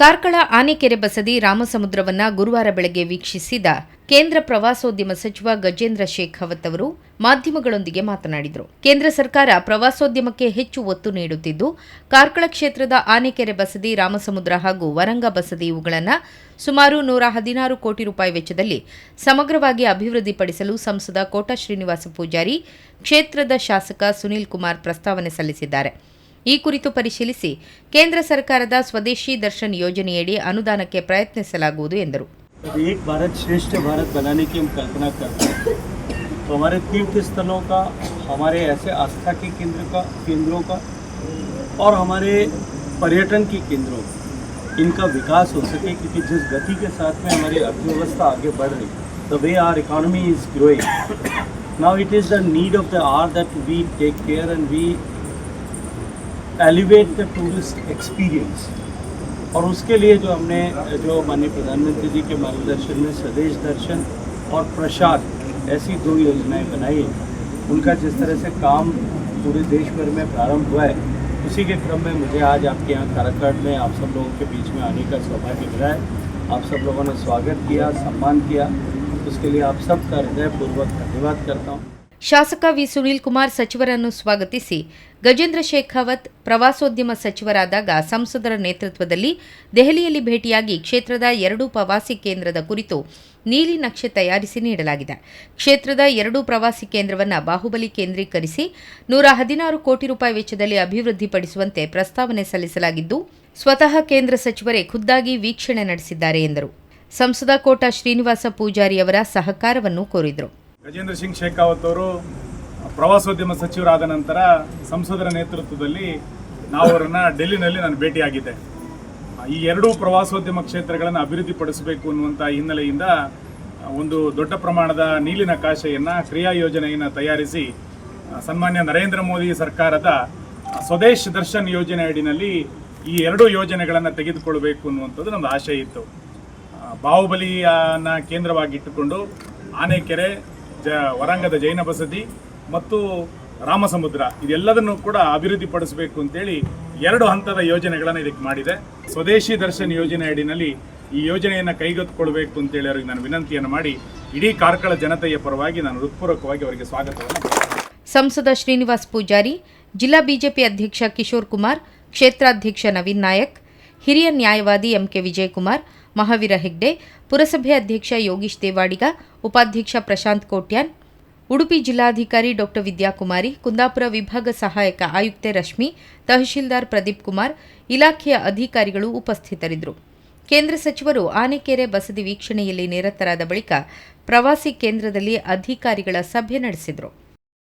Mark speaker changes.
Speaker 1: ಕಾರ್ಕಳ ಆನೆಕೆರೆ ಬಸದಿ ರಾಮಸಮುದ್ರವನ್ನ ಗುರುವಾರ ಬೆಳಗ್ಗೆ ವೀಕ್ಷಿಸಿದ ಕೇಂದ್ರ ಪ್ರವಾಸೋದ್ಯಮ ಸಚಿವ ಗಜೇಂದ್ರ ಶೇಖಾವತ್ ಅವರು ಮಾಧ್ಯಮಗಳೊಂದಿಗೆ ಮಾತನಾಡಿದರು. ಕೇಂದ್ರ ಸರ್ಕಾರ ಪ್ರವಾಸೋದ್ಯಮಕ್ಕೆ ಹೆಚ್ಚು ಒತ್ತು ನೀಡುತ್ತಿದ್ದು, ಕಾರ್ಕಳ ಕ್ಷೇತ್ರದ ಆನೆಕೆರೆ ಬಸದಿ ರಾಮಸಮುದ್ರ ಹಾಗೂ ವರಂಗ ಬಸದಿ ಇವುಗಳನ್ನು ಸುಮಾರು ನೂರ ಹದಿನಾರು ಕೋಟಿ ರೂಪಾಯಿ ವೆಚ್ಚದಲ್ಲಿ ಸಮಗ್ರವಾಗಿ ಅಭಿವೃದ್ಧಿಪಡಿಸಲು ಸಂಸದ ಕೋಟ ಶ್ರೀನಿವಾಸ ಪೂಜಾರಿ, ಕ್ಷೇತ್ರದ ಶಾಸಕ ಸುನೀಲ್ ಕುಮಾರ್ ಪ್ರಸ್ತಾವನೆ ಸಲ್ಲಿಸಿದ್ದಾರೆ. ಈ ಕುರಿತು ಪರಿಶೀಲಿಸಿ ಕೇಂದ್ರ ಸರ್ಕಾರದ ಸ್ವದೇಶಿ ದರ್ಶನ್ ಯೋಜನೆಯಡಿ ಅನುದಾನಕ್ಕೆ ಪ್ರಯತ್ನಿಸಲಾಗುವುದು ಎಂದರು
Speaker 2: अब एक भारत श्रेष्ठ भारत बनाने की हम कल्पना करते हैं तो हमारे तीर्थ स्थलों का हमारे ऐसे आस्था के केंद्र का केंद्रों का और हमारे पर्यटन के केंद्रों इनका विकास हो सके क्योंकि जिस गति के साथ में हमारी अर्थव्यवस्था आगे बढ़ रही the way our economy is growing now it is the need of the hour that we take care and we elevate the tourist experience और उसके लिए जो हमने, जो माननीय प्रधानमंत्री जी के मार्गदर्शन में स्वदेश दर्शन और प्रसाद ऐसी दो योजनाएँ बनाई हैं। उनका जिस तरह से काम पूरे देश भर में प्रारंभ हुआ है, उसी के क्रम में मुझे आज आपके यहाँ काराकाट में आप सब लोगों के बीच में आने का सौभाग्य मिला है। आप सब लोगों ने स्वागत किया, सम्मान किया। उसके लिए आप सबका हृदयपूर्वक धन्यवाद करता हूँ।
Speaker 1: ಶಾಸಕ ವಿ ಸುನೀಲ್ ಕುಮಾರ್ ಸಚಿವರನ್ನು ಸ್ವಾಗತಿಸಿ. ಗಜೇಂದ್ರ ಶೇಖಾವತ್ ಪ್ರವಾಸೋದ್ಯಮ ಸಚಿವರಾದಾಗ ಸಂಸದರ ನೇತೃತ್ವದಲ್ಲಿ ದೆಹಲಿಯಲ್ಲಿ ಭೇಟಿಯಾಗಿ ಕ್ಷೇತ್ರದ ಎರಡೂ ಪ್ರವಾಸಿ ಕೇಂದ್ರದ ಕುರಿತು ನೀಲಿ ನಕ್ಷೆ ತಯಾರಿಸಿ ನೀಡಲಾಗಿದೆ. ಕ್ಷೇತ್ರದ ಎರಡೂ ಪ್ರವಾಸಿ ಕೇಂದ್ರವನ್ನು ಬಾಹುಬಲಿ ಕೇಂದ್ರೀಕರಿಸಿ ನೂರ ಹದಿನಾರು ಕೋಟಿ ರೂಪಾಯಿ ವೆಚ್ಚದಲ್ಲಿ ಅಭಿವೃದ್ಧಿಪಡಿಸುವಂತೆ ಪ್ರಸ್ತಾವನೆ ಸಲ್ಲಿಸಲಾಗಿದ್ದು, ಸ್ವತಃ ಕೇಂದ್ರ ಸಚಿವರೇ ಖುದ್ದಾಗಿ ವೀಕ್ಷಣೆ ನಡೆಸಿದ್ದಾರೆ ಎಂದರು. ಸಂಸದ ಕೋಟಾ ಶ್ರೀನಿವಾಸ ಪೂಜಾರಿ ಅವರ ಸಹಕಾರವನ್ನು ಕೋರಿದರು.
Speaker 3: ಗಜೇಂದ್ರ ಸಿಂಗ್ ಶೇಖಾವತ್ ಅವರು ಪ್ರವಾಸೋದ್ಯಮ ಸಚಿವರಾದ ನಂತರ ಸಂಸದರ ನೇತೃತ್ವದಲ್ಲಿ ನಾವು ಅವರನ್ನು ಡೆಲ್ಲಿನಲ್ಲಿ ನಾನು ಭೇಟಿಯಾಗಿದ್ದೆ. ಈ ಎರಡೂ ಪ್ರವಾಸೋದ್ಯಮ ಕ್ಷೇತ್ರಗಳನ್ನು ಅಭಿವೃದ್ಧಿಪಡಿಸಬೇಕು ಅನ್ನುವಂಥ ಹಿನ್ನೆಲೆಯಿಂದ ಒಂದು ದೊಡ್ಡ ಪ್ರಮಾಣದ ನೀಲಿನ ಕಾಶೆಯನ್ನು ಕ್ರಿಯಾ ಯೋಜನೆಯನ್ನು ತಯಾರಿಸಿ, ಸನ್ಮಾನ್ಯ ನರೇಂದ್ರ ಮೋದಿ ಸರ್ಕಾರದ ಸ್ವದೇಶ್ ದರ್ಶನ್ ಯೋಜನೆ ಅಡಿನಲ್ಲಿ ಈ ಎರಡೂ ಯೋಜನೆಗಳನ್ನು ತೆಗೆದುಕೊಳ್ಳಬೇಕು ಅನ್ನುವಂಥದ್ದು ನಮ್ಮದು ಆಶಯ ಇತ್ತು. ಬಾಹುಬಲಿಯನ್ನ ಕೇಂದ್ರವಾಗಿಟ್ಟುಕೊಂಡು ಆನೆಕೆರೆ ಜ ವರಾಂಗದ ಜೈನ ಬಸದಿ ಮತ್ತು ರಾಮಸಮುದ್ರ, ಇದೆಲ್ಲದನ್ನು ಕೂಡ ಅಭಿವೃದ್ಧಿಪಡಿಸಬೇಕು ಅಂತೇಳಿ ಎರಡು ಹಂತದ ಯೋಜನೆಗಳನ್ನು ಇದಕ್ಕೆ ಮಾಡಿದೆ ಸ್ವದೇಶಿ ದರ್ಶನ್ ಯೋಜನೆ ಅಡಿನಲ್ಲಿ ಈ ಯೋಜನೆಯನ್ನು ಕೈಗೆತ್ತಿಕೊಳ್ಬೇಕು ಅಂತೇಳಿ ಅವರಿಗೆ ನಾನು ವಿನಂತಿಯನ್ನು ಮಾಡಿ, ಇಡೀ ಕಾರ್ಕಳ ಜನತೆಯ ಪರವಾಗಿ ನಾನು ಹೃತ್ಪೂರ್ವಕವಾಗಿ ಅವರಿಗೆ ಸ್ವಾಗತವನ್ನು.
Speaker 1: ಸಂಸದ ಶ್ರೀನಿವಾಸ್ ಪೂಜಾರಿ, ಜಿಲ್ಲಾ ಬಿಜೆಪಿ ಅಧ್ಯಕ್ಷ ಕಿಶೋರ್ ಕುಮಾರ್, ಕ್ಷೇತ್ರಾಧ್ಯಕ್ಷ ನವೀನ್ ನಾಯಕ್ ಹಿರಿಯ ನ್ಯಾಯವಾದಿ ಎಂಕೆ ವಿಜಯಕುಮಾರ್, ಮಹಾವೀರ ಹೆಗ್ಡೆ, ಪುರಸಭೆ ಅಧ್ಯಕ್ಷ ಯೋಗೀಶ್ ದೇವಾಡಿಗ, ಉಪಾಧ್ಯಕ್ಷ ಪ್ರಶಾಂತ್ ಕೋಟ್ಯಾನ್, ಉಡುಪಿ ಜಿಲ್ಲಾಧಿಕಾರಿ ಡಾಕ್ಟರ್ ವಿದ್ಯಾಕುಮಾರಿ, ಕುಂದಾಪುರ ವಿಭಾಗ ಸಹಾಯಕ ಆಯುಕ್ತೆ ರಶ್ಮಿ, ತಹಶೀಲ್ದಾರ್ ಪ್ರದೀಪ್ ಕುಮಾರ್, ಇಲಾಖೆಯ ಅಧಿಕಾರಿಗಳು ಉಪಸ್ಥಿತರಿದ್ದರು. ಕೇಂದ್ರ ಸಚಿವರು ಆನೆಕೆರೆ ಬಸದಿ ವೀಕ್ಷಣೆಯಲ್ಲಿ ನಿರತರಾದ ಬಳಿಕ ಪ್ರವಾಸಿ ಕೇಂದ್ರದಲ್ಲಿ ಅಧಿಕಾರಿಗಳ ಸಭೆ ನಡೆಸಿದರು.